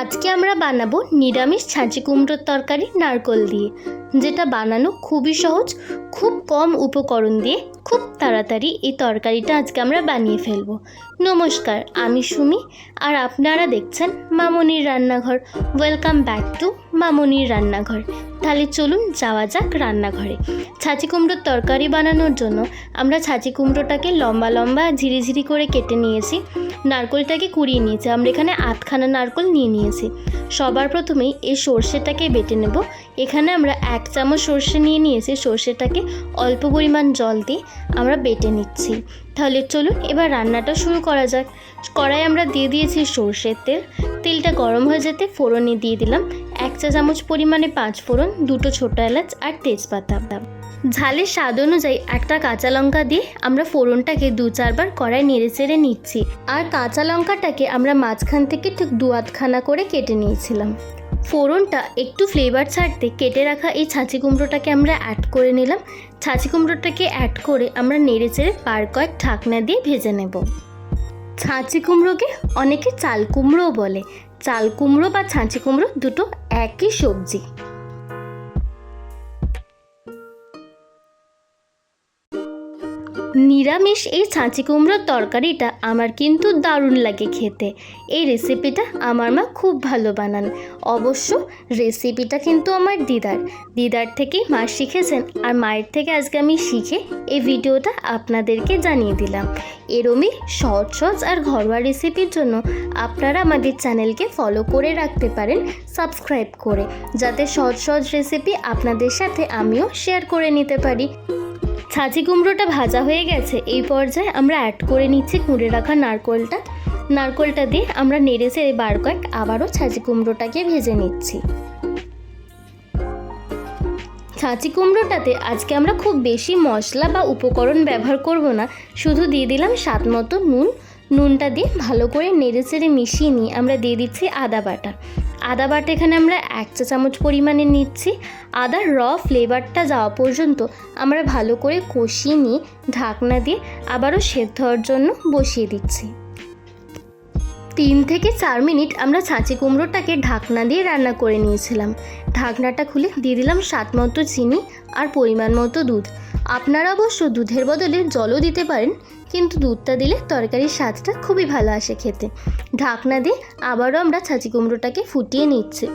আজকে আমরা বানাবো নিরামিষ ছাঁচি কুমড়োর তরকারি নারকল দিয়ে, যেটা বানানো খুবই সহজ, খুব কম উপকরণ দিয়ে খুব তাড়াতাড়ি এই তরকারিটা আজকে আমরা বানিয়ে ফেলব। নমস্কার, আমি সুমি আর আপনারা দেখছেন মামনির রান্নাঘর। ওয়েলকাম ব্যাক টু মামনির রান্নাঘর। তাহলে চলুন যাওয়া যাক রান্নাঘরে। ছাঁচি কুমড়োর তরকারি বানানোর জন্য আমরা ছাঁচি কুমড়োটাকে লম্বা লম্বা ঝিরিঝিরি করে কেটে নিয়েছি। নারকোলটাকে কুড়িয়ে নিয়েছি। আমরা এখানে আধখানা নারকোল নিয়ে নিয়েছি। সবার প্রথমেই এই সর্ষেটাকে বেটে নেব। এখানে আমরা এক চামচ সর্ষে নিয়ে নিয়েছি। সর্ষেটাকে অল্প পরিমাণ জল দিয়ে আমরা বেটে নিচ্ছি। তাহলে চলুন এবার রান্নাটা শুরু করা যাক। কড়াই আমরা দিয়ে দিয়েছি সর্ষের তেল। তেলটা গরম হয়ে যেতে ফোড়নে দিয়ে দিলাম এক চা চামচ পরিমাণে পাঁচ ফোড়ন, দুটো ছোটো এলাচ আর তেজপাতা। ঝালের স্বাদ অনুযায়ী একটা কাঁচা লঙ্কা দিয়ে আমরা ফোড়নটাকে দু চারবার কড়াই নেড়ে চেড়ে নিচ্ছি। আর কাঁচা লঙ্কাটাকে আমরা মাঝখান থেকে ঠিক দু আধখানা করে কেটে নিয়েছিলাম। ফোড়নটা একটু ফ্লেভার ছাড়তে কেটে রাখা এই ছাঁচি কুমড়োটাকে আমরা অ্যাড করে নিলাম। ছাঁচি কুমড়োটাকে অ্যাড করে আমরা নেড়ে চেড়ে পার কয়েক ঢাকনা দিয়ে ভেজে নেব। ছাঁচি কুমড়োকে অনেকে চাল কুমড়োও বলে। চাল কুমড়ো বা ছাঁচি কুমড়ো দুটো একই সবজি। নিরামিষ এই ছাঁচি কুমড়োর তরকারিটা আমার কিন্তু দারুণ লাগে খেতে। এই রেসিপিটা আমার মা খুব ভালো বানান। অবশ্য রেসিপিটা কিন্তু আমার দিদার। দিদার থেকেই মা শিখেছেন আর মায়ের থেকে আজকে আমি শিখে এই ভিডিওটা আপনাদেরকে জানিয়ে দিলাম। এরমই সহজ সহজ আর ঘরোয়া রেসিপির জন্য আপনারা আমাদের চ্যানেলকে ফলো করে রাখতে পারেন সাবস্ক্রাইব করে। যাতে সহজ সহজ রেসিপি আপনাদের সাথে আমিও শেয়ার করে নিতে পারি। ছাঁচি কুমড়োটা ভাজা হয়ে গেছে। এই পর্যায়ে আমরা অ্যাড করে নিচ্ছি কুঁড়ে রাখা নারকোলটা। নারকোলটা দিয়ে আমরা নেড়ে চেড়ে বার কয়েক আবারও ছাঁচি কুমড়োটাকে ভেজে নিচ্ছি। ছাঁচি কুমড়োটাতে আজকে আমরা খুব বেশি মশলা বা উপকরণ ব্যবহার করব না। শুধু দিয়ে দিলাম স্বাদ মতো নুন নুনটা দিয়ে ভালো করে নেড়ে চেড়ে মিশিয়ে নিয়ে আমরা দিয়ে দিচ্ছি আদা বাটা। আদা বাটা এখানে আমরা এক চা চামচ পরিমাণে নিচ্ছি। আদার র ফ্লেভারটা যাওয়া পর্যন্ত আমরা ভালো করে কষিয়ে নিয়ে ঢাকনা দিয়ে আবারও সেদ্ধ হওয়ার জন্য বসিয়ে দিচ্ছি। তিন থেকে চার মিনিট আমরা ছাঁচি কুমড়োটাকে ঢাকনা দিয়ে রান্না করে নিয়েছিলাম। ঢাকনাটা খুলে দিয়ে দিলাম স্বাদ মতো চিনি আর পরিমাণ মতো দুধ। আপনারা অবশ্য দুধের বদলে জলও দিতে পারেন, কিন্তু দুধটা দিলে তরকারির স্বাদটা খুবই ভালো আসে খেতে। ঢাকনা দিয়ে আবারও আমরা ছাঁচি কুমড়োটাকে ফুটিয়ে নিচ্ছি।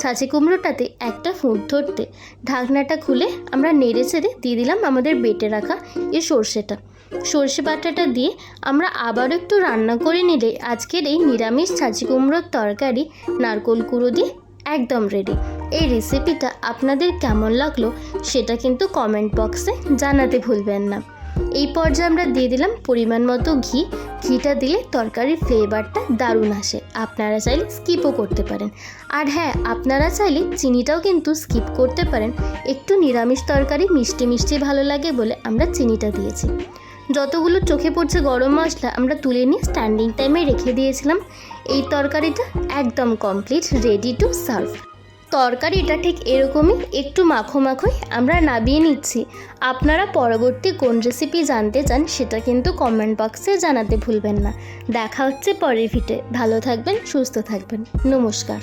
ছাঁচি কুমড়োটাতে একটা ফুট ধরতে ঢাকনাটা খুলে আমরা নেড়ে ছেড়ে দিয়ে দিলাম আমাদের বেটে রাখা এই সর্ষেটা। সর্ষে বাটাটা দিয়ে আমরা আবারও একটু রান্না করে নিলে আজকের এই নিরামিষ ছাঁচি কুমড়োর তরকারি, নারকোল কুড়ো দিয়ে একদম রেডি এই রেসিপিটা আপনাদের কেমন লাগল সেটা কিন্তু কমেন্ট বক্সে জানাতে ভুলবেন না। এই পর্যায়ে আমরা দিয়ে দিলাম পরিমাণ মতো ঘি। ঘিটা দিলে তরকারির ফ্লেভারটা দারুণ আসে। আপনারা চাইলে স্কিপও করতে পারেন। আর হ্যাঁ আপনারা চাইলে চিনিটাও কিন্তু স্কিপ করতে পারেন। একটু নিরামিষ তরকারি মিষ্টি মিষ্টি ভালো লাগে বলে আমরা চিনিটা দিয়েছি। যতগুলো চোখে পড়ছে গরম মশলা, আমরা তুলে নিয়ে স্ট্যান্ডিং টাইমে রেখে দিয়েছিলাম। এই তরকারিটা একদম কমপ্লিট রেডি টু সার্ভ তরকারিটা ঠিক এরকমই, একটু মাখো মাখোই আমরা নাবিয়ে নিচ্ছি। আপনারা পরবর্তী কোন রেসিপি জানতে চান, সেটা কিন্তু কমেন্ট বক্সে জানাতে ভুলবেন না। দেখা হচ্ছে পরের ভিটে ভালো থাকবেন, সুস্থ থাকবেন। নমস্কার।